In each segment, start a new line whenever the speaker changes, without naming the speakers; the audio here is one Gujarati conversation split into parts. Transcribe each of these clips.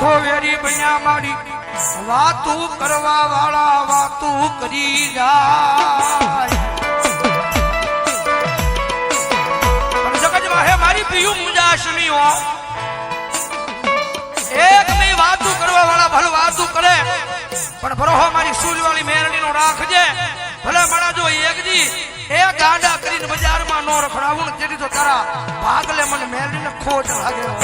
લાખો વેરી બન્યા મારી. વાતું કરવા વાળા વાતું કરી જાય. હે મારી પ્રિયુ મુજાશમીઓ એક નહીં વાતું કરવા વાળા ભલે વાતું કરે, પણ ભરોહો મારી સૂર્યવાળી મેરણી નો રાખજે. ભલે મારા જો એકજી એ ગાંડા કરીને બજારમાં નો રખડાવું ને તેથી તો તારા ભાગલે મને મેરણી ને ખોટ લાગે.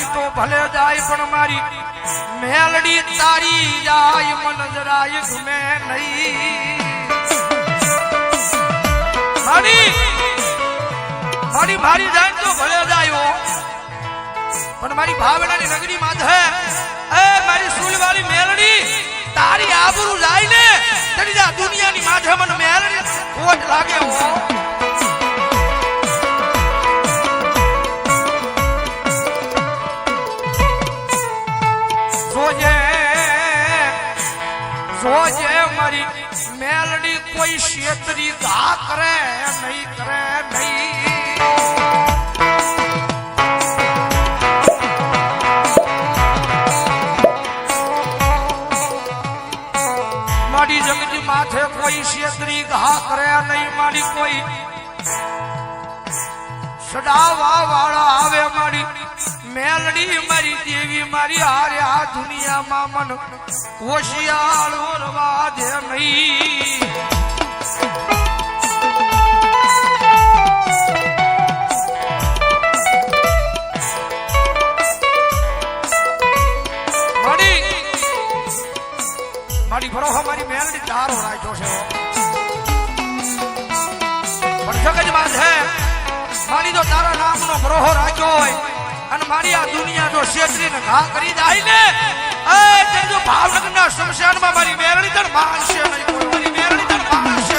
જાય તો ભલે જાય, પણ મારી મેલડી તારી જાય, મન જરાય ગમે નહીં. મારી મારી જાય તો ભલે જાય પણ મારી ભાવનાની નગરી માથે એ મારી સુલવાળી મેલડી, તારી આબરૂ જાય ને, તેની જા દુનિયાની માથે મને મેલડી ખોટ લાગે હો. જોજે મારી મેલડી કોઈ શેતરી ઘા કરે, નહીં કરે, નહીં. મારી જગજી માથે કોઈ શેતરી ઘા કરે, નહીં. મારી કોઈ સડાવા વાળા આવે, મારી મેલડી મારી દેવી મારી હારે દુનિયામાં મન હોશિયાળ ઓરવા દે નહીં. મારી ભરોહો મારી મેલડી તારો રાખ્યો છે. પણ જગજમાં છે મારી જો તારા રાખ્યો હોય. અને મારી આ દુનિયા જો શેતરીને ઘા કરી જાય ને એ તે જો ભાવનગરના શમશાનમાં મારી મેરણી મારી મેરણી તણ માનશે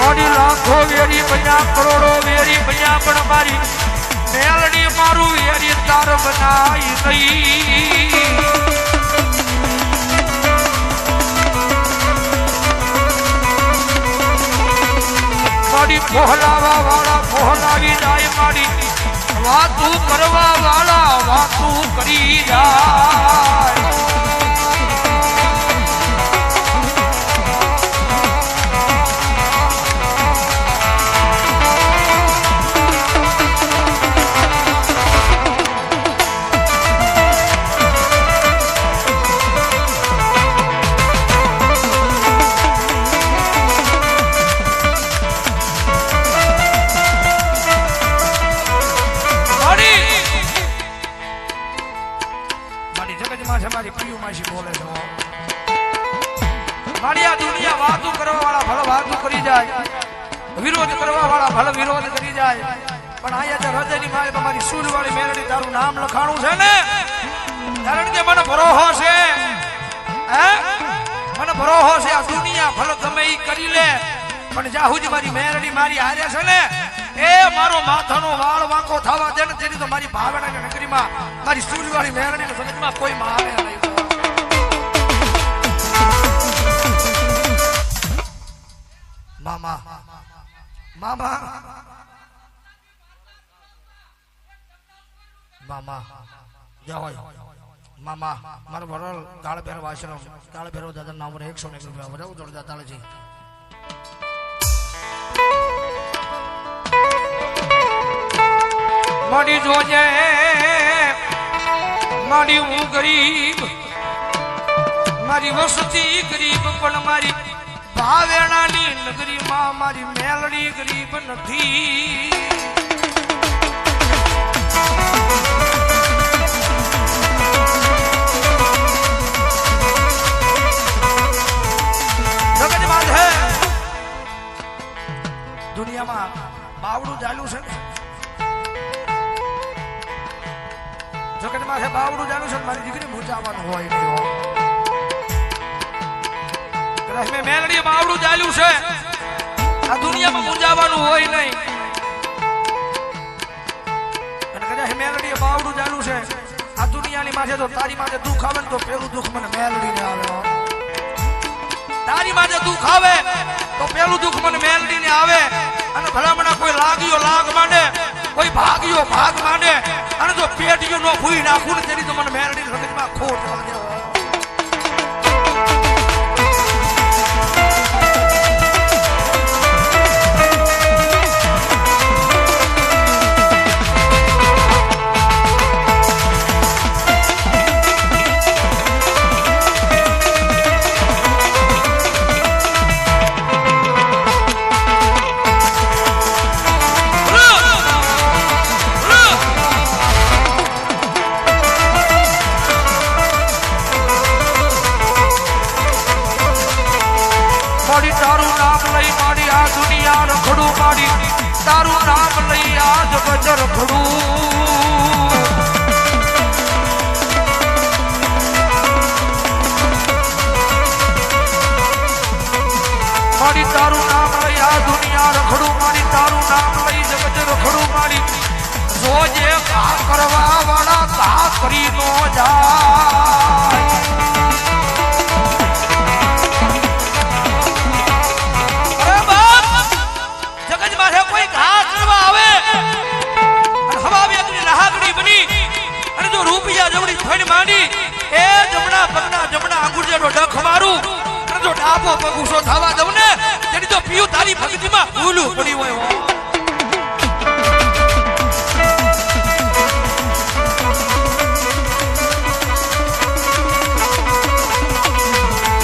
મારી લાખો વેરી પૈયા કરોડો વેરી પૈયા પણ મારી મેલડી મારું વેરી તાર બનાવી નહીં. મારી મોહલાવા વાળા મોહલાવી જાય મારી વાતું કરવા વાળા વાતું કરી જાય. હૃદયની માય તમારી સૂરવાળી મેલડી તારું નામ લખાણું છે ને? કારણ કે મને ભરોહો છે. મને ભરોહો છે આ દુનિયા ભલે ગમે ઈ કરી લે, પણ જાહુજી મારી મેરડી મારી હારે છે ને, એ મારો માથાનો વાળ વાંકો થવા દે ને તેની તો મારી ભાવનાની નગરીમાં મારી સૂરવાળી મેરડીની જગતમાં કોઈ મારે નહીં. મામા મામા મામા જય હોય. મામા, મારો વરલ કાળ ભેરવ આશ્રમ કાળ ભેરવ દાદા નામ એકસો ને રૂપિયા. વરાવું જોડતા તાળજી મારી જોજે મારી હું ગરીબ. મારી વસતી ગરીબ, પણ મારી ભાવેણાની નગરીમાં મારી મેલડી ગરીબ નથી. દુનિયામાં છે ને. જગતમાં છે મારી દીકરી મૂંઝાવાનું હોય નહીં મેં ચાલ્યું છે. આ દુનિયામાં મૂંઝાવાનું હોય નહીં. છે. આ દુનિયાની માથે તો તારી માથે દુઃખ આવે ને તો પેલું દુઃખ મને મેલડીને આવે. તારી માથે દુઃખ આવે તો પેલું દુઃખ મને મેલડીને આવે. અને ભલામણા કોઈ લાગ્યો લાગ માંડે, કોઈ ભાગ્યો ભાગ માંડે. અને જો પેટીયું નો ભૂઈ નાખું ને તેની તો મને મેલડી રગતમાં ખોટ લાગે લઈ આ મારી તારું નામ લઈ આ દુનિયા રખડું, મારી તારું નામ લઈ જગત રખડું, મારી જોજે કા કરવા વાળા કા કરી નો જાય. રૂપિયા જમણી થઈને માંડી, એ જમણા પગના જમણા આંગુઠિયાનો ડખ મારું. અને જો ડાબો પગ ઉસો થવા દઉં ને, તેની તો પીયું તારી ભક્તિમાં ભૂલું પડી હોય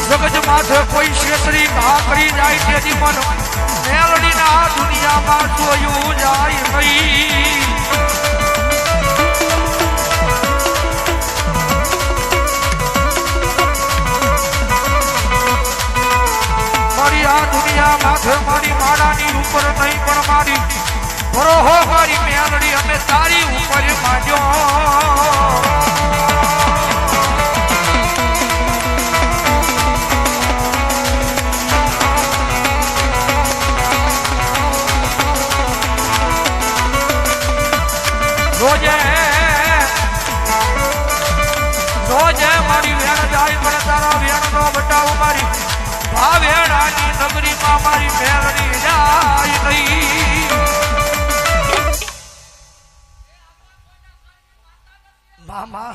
જગજ માથે કોઈ શેતરી ઘા કરી જાય તેથી મન મેલડીના દુનિયામાં જોયું જાય નહીં. દુનિયા માથે મારી માળાની ઉપર નહીં પણ મારી. ભરોહો મારી મેલડી, અમે તારી ઉપર માંડ્યો મારી મેળડી જાય નહીં. મામા.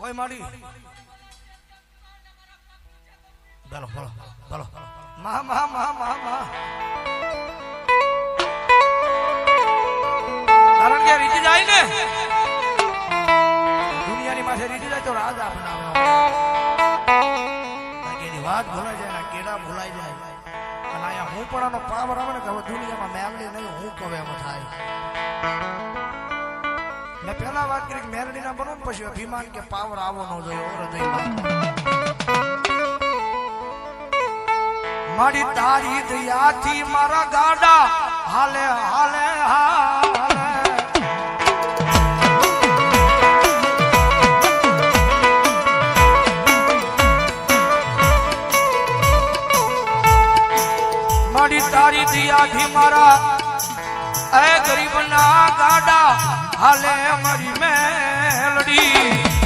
હોય મારી બોલો બોલો બોલો. મા મા મા મા મા કારણ કે રીતિ જાય ને. દુનિયાની માથે રીતિ જાય તો રાજ કારણ વાત ભૂલાઈ જાય કેડા ભૂલાઈ જાય. અને અહીંયા હું પણ આનો પાવર આવે ને કે હવે દુનિયામાં મેલડી નહીં, હું કહે એમ થાય. મેં પહેલા વાત કરી કે મેલડી ના બનો પછી અભિમાન કે પાવર આવો ન જોઈએ હૃદયમાં મારી તારી દયાથી મારા ગાડા, હાલે હાલે હાલે. તારી દયાથી મારા. એ ગરીબના ગાડા હાલે મારી મેલડી.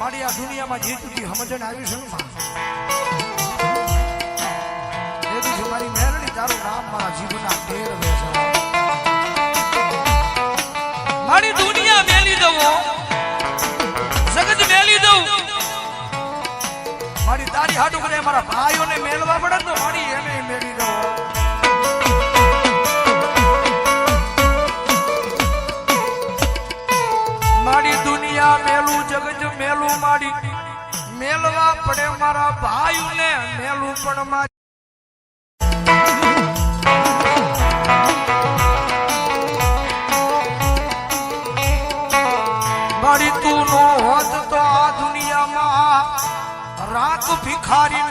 મારી આ દુનિયામાં જે સુધી સમજણ આવી છે તે દિવસે મારી મેરણી તારું નામ મારા જીવનના ટેરવે છે. મારી દુનિયા મેલી દઉં જગત મેલી દઉં. મારી તારી હાટુ કરે મારા ભાઈઓને મેલવા પડે તો મારી એને મેલી દુનિયા મેલું, જગત મેલું માડી મેલવા પડે મારા ભાઈને, મેલું પણ મારી. મારી તું નો હોત તો આ દુનિયામાં રાત ભિખારી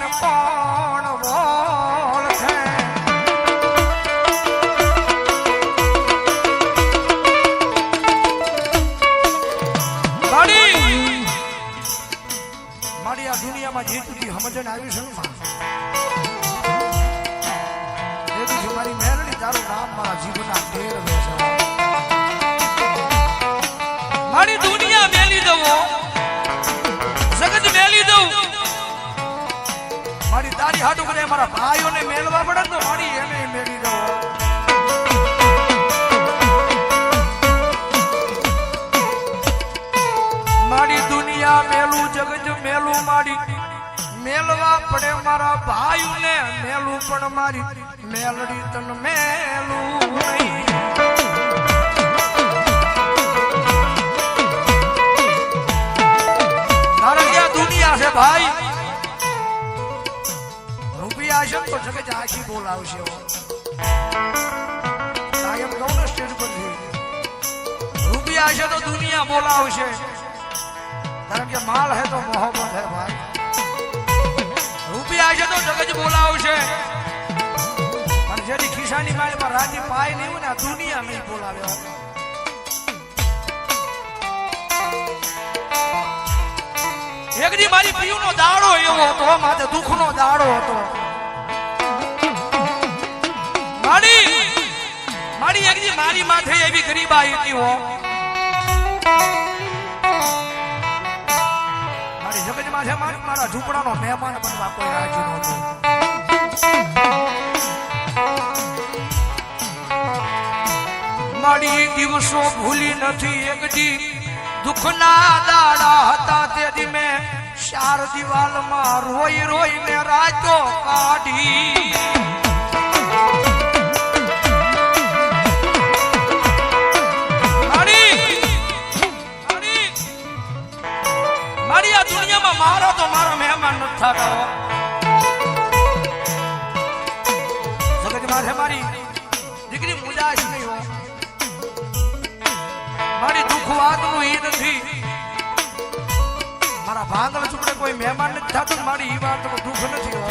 આમાં જેટલી સમજણ આવી છે મારી મેરડી તારું નામ મારા જીવના ફેર મારી દુનિયા મેલી દઉં જગત મેલી દઉં. મારી તારી હાટુ કરે મારા ભાઈઓને મેળવા પડે તો મારી મેલવા પડે મારા ભાઈઓને મેલું પણ મારી મેલડી તન મેલું દુનિયા છે ભાઈ? રૂપિયા છે તો જગત આખી બોલાવશે. કાયમ કહું દુનિયા બોલાવશે. કારણ કે માલ હે તો મોહબ્બત હે ભાઈ? છે તો જગજ બોલાવશે. પણ જેની ખિસ્સાની માલમાં રાજી પાય નહીં ને આ દુનિયા નહીં બોલાવે હો. એક દી મારી પીયુનો દાડો એવો હતો માથે દુઃખનો દાડો હતો. મારી મારી એક દી મારી માથે એવી ગરીબાઈ હતી હો. મારી છે મારી મારા ઝૂંપડાનો મહેમાન બનવા કોઈ રાજી નહોતો મારી દિવસો ભૂલી નથી એક દી. દુઃખના દાડા હતા તે દી મેં ચાર દિવાલમાં રોઈ રોઈને રાતો કાઢી. મારા ભાંગલ કોઈ મહેમાન નથી થતું, મારી ઈ વાત દુઃખ નથી હો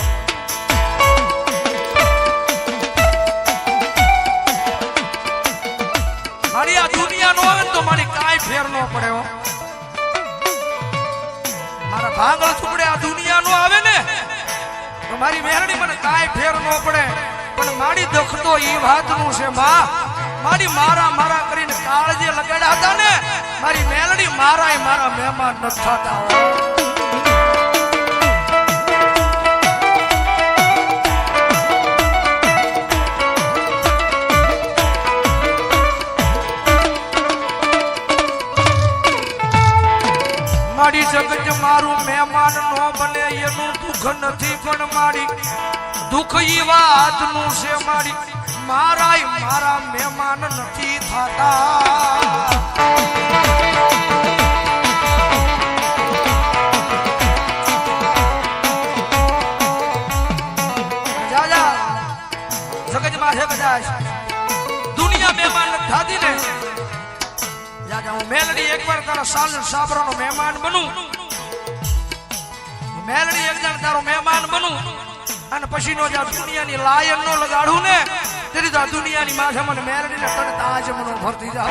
મારી આ દુનિયા નો આવે તો મારી કાંઈ ફેર ન પડે મારા ભાંગળ છોકડે આ દુનિયા નો આવે ને તો મારી મેરડી મને કાંઈ ફેર ન પડે. પણ મારી દુઃખ તો ઈ વાતનું છે, માં. મારી મારા મારા કરીને કાળજે લગાડ્યા હતા ને, મારી મેલડી મારાય મારા મહેમાન નથી થતા. નથી પણ મારી. દુઃખ ઈ વાતનું છે મારી. મારાય મારા મહેમાન નથી થતા. દુનિયા મહેમાન થતી ને જા હું મેલડી એકવાર તારા સાલ સાબરાનો મહેમાન બનું. મેલડી એક જણ તારો મહેમાન બનું. અને પછી નો જ્યાં દુનિયાની લાયન નો લગાડું ને, તેથી તો દુનિયાની માથે મને મેલડી ને તને તાજ મનો ભરતી જા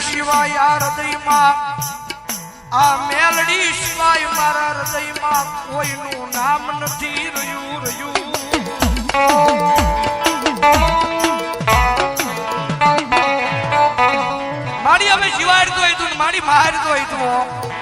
મેલડી હૃદયમાં, આ મેલડી સિવાય મારા હૃદયમાં કોઈનું નામ નથી રહ્યું રહ્યું. મારી હવે સિવાય તો તું મારી માર તો હતું